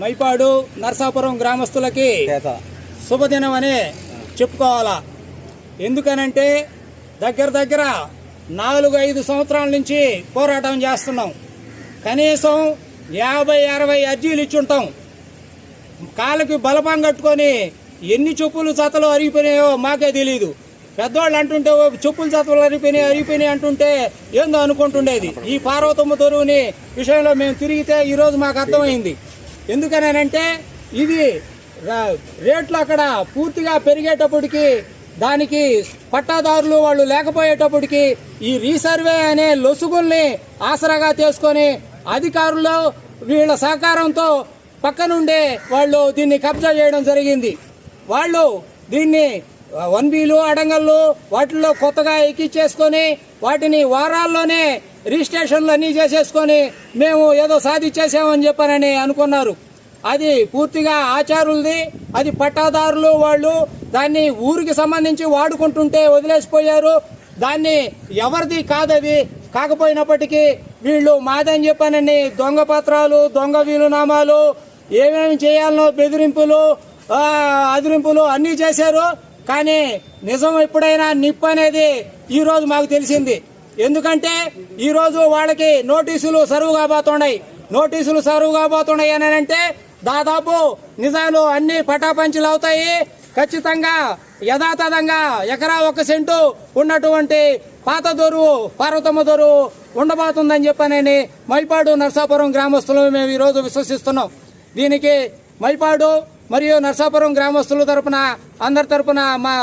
మైపాడు నరసాపురం గ్రామస్తులకి శుభదినం అని చెప్పుకోవాలా. ఎందుకనంటే దగ్గర దగ్గర నాలుగు ఐదు సంవత్సరాల నుంచి పోరాటం చేస్తున్నాం. కనీసం యాభై అరవై అర్జీలు ఇచ్చుంటాం. కాళ్ళకి బలపం కట్టుకొని ఎన్ని చెప్పులు జతలు అరిగిపోయినాయో మాకే తెలియదు పెద్దవాళ్ళు అంటుంటే చెప్పుల చెప్పులు జతలు అరిగిపోయినాయి అరిగిపోయినాయి అంటుంటే ఏందో అనుకుంటుండేది. ఈ పార్వతమ్మ తొరువుని విషయంలో మేము తిరిగితే ఈరోజు మాకు అర్థమైంది. ఎందుకనంటే ఇది రేట్లు అక్కడ పూర్తిగా పెరిగేటప్పటికి దానికి పట్టాదారులు వాళ్ళు లేకపోయేటప్పటికి ఈ రీసర్వే అనే లొసుగుల్ని ఆసరాగా చేసుకొని అధికారులు వీళ్ళ సహకారంతో పక్కనుండే వాళ్ళు దీన్ని కబ్జా చేయడం జరిగింది. వాళ్ళు దీన్ని వన్ బీలు అడంగళ్ళు వాటిల్లో కొత్తగా ఎక్కిచ్చేసుకొని వాటిని వారాల్లోనే రిజిస్ట్రేషన్లు అన్నీ చేసేసుకొని మేము ఏదో సాధించేసామని చెప్పానని అనుకున్నారు. అది పూర్తిగా ఆచారులది అది పట్టాదారులు వాళ్ళు దాన్ని ఊరికి సంబంధించి వాడుకుంటుంటే వదిలేసిపోయారు. దాన్ని ఎవరిది కాదది కాకపోయినప్పటికీ వీళ్ళు మాదని చెప్పానని దొంగ పత్రాలు దొంగ వీలునామాలు ఏమేమి చేయాలనో బెదిరింపులు అదిరింపులు అన్నీ చేశారు. కానీ నిజం ఎప్పుడైనా నిప్పు అనేది ఈరోజు మాకు తెలిసింది. ఎందుకంటే ఈరోజు వాళ్ళకి నోటీసులు సరువు కాబోతున్నాయి. నోటీసులు సరువు కాబోతున్నాయి అని అంటే దాదాపు నిజాలు అన్ని పటాపంచులు అవుతాయి. ఖచ్చితంగా యథాతథంగా ఎకరా ఒక సెంటు ఉన్నటువంటి పాత దొరువు పార్వతమ్మ దొరువు ఉండబోతుందని చెప్పనని మైపాడు నర్సాపురం గ్రామస్తులు మేము ఈరోజు విశ్వసిస్తున్నాం. దీనికి మైపాడు మరియు నర్సాపురం గ్రామస్తుల తరపున అందరి తరపున మా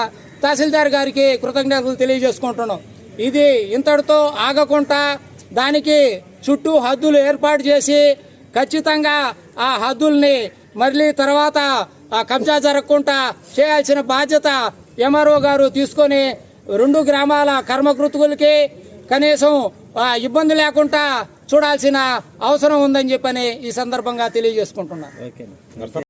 తహసీల్దార్ గారికి కృతజ్ఞతలు తెలియజేసుకుంటున్నాం. ఇది ఇంతటితో ఆగకుండా దానికి చుట్టూ హద్దులు ఏర్పాటు చేసి ఖచ్చితంగా ఆ హద్దుల్ని మళ్ళీ తర్వాత ఆ కబ్జా జరగకుండా చేయాల్సిన బాధ్యత ఎంఆర్ఓ గారు తీసుకొని రెండు గ్రామాల కర్మకృతులకి కనీసం ఇబ్బంది లేకుండా చూడాల్సిన అవసరం ఉందని చెప్పని ఈ సందర్భంగా తెలియజేసుకుంటున్నాను